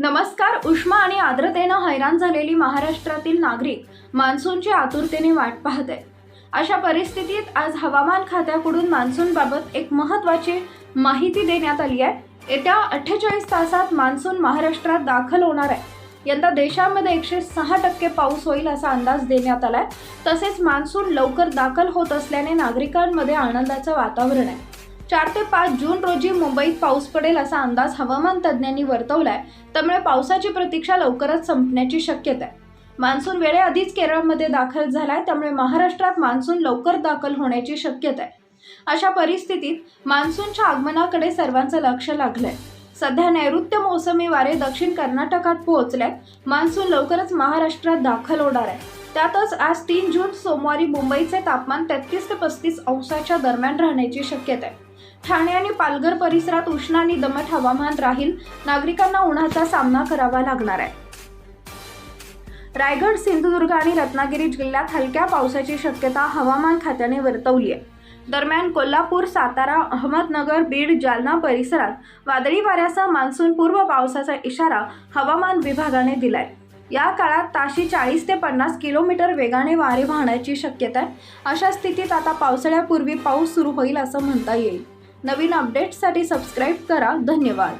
नमस्कार उष्मा आणि आर्द्रतेनं हैराण झालेली महाराष्ट्रातील नागरिक मान्सूनची आतुरतेने वाट पाहत आहेत. अशा परिस्थितीत आज हवामान खात्याकडून मान्सूनबाबत एक महत्त्वाची माहिती देण्यात आली आहे. येत्या अठ्ठेचाळीस तासात मान्सून महाराष्ट्रात दाखल होणार आहे. यंदा देशामध्ये एकशे सहा टक्के पाऊस होईल असा अंदाज देण्यात आला आहे तसेच मान्सून लवकर दाखल होत असल्याने नागरिकांमध्ये आनंदाचं वातावरण आहे. चार ते पाच जून रोजी मुंबईत पाऊस पडेल असा अंदाज हवामान तज्ज्ञांनी वर्तवलाय. त्यामुळे पावसाची प्रतीक्षा लवकरच संपण्याची शक्यता आहे. मान्सून वेळेआधीच केरळमध्ये दाखल झालाय त्यामुळे महाराष्ट्रात मान्सून लवकर दाखल होण्याची शक्यता आहे. अशा परिस्थितीत मान्सूनच्या आगमनाकडे सर्वांचं लक्ष लागलंय. सध्या नैऋत्य मोसमी वारे दक्षिण कर्नाटकात पोहोचल्यात मान्सून लवकरच महाराष्ट्रात दाखल होणार आहे. त्यातच आज तीन जून सोमवारी मुंबईचे तापमान तेहतीस ते पस्तीस अंशाच्या दरम्यान राहण्याची शक्यता आहे. ठाणे आणि पालघर परिसरात उष्ण आणि दमट हवामान राहील. नागरिकांना उन्हाचा सामना करावा लागणार आहे. रायगड सिंधुदुर्ग आणि रत्नागिरी जिल्ह्यात हलक्या पावसाची शक्यता हवामान खात्याने वर्तवली आहे. दरम्यान कोल्हापूर सातारा अहमदनगर बीड जालना परिसरात वादळी वाऱ्यासह मान्सून पूर्व पावसाचा इशारा हवामान विभागाने दिलाय. या काळात ताशी चाळीस ते पन्नास किलोमीटर वेगाने वारे वाहण्याची शक्यता आहे. अशा स्थितीत आता पावसाळ्यापूर्वी पाऊस सुरू होईल असं म्हणता येईल. नवीन अपडेट्ससाठी सबस्क्राईब करा. धन्यवाद.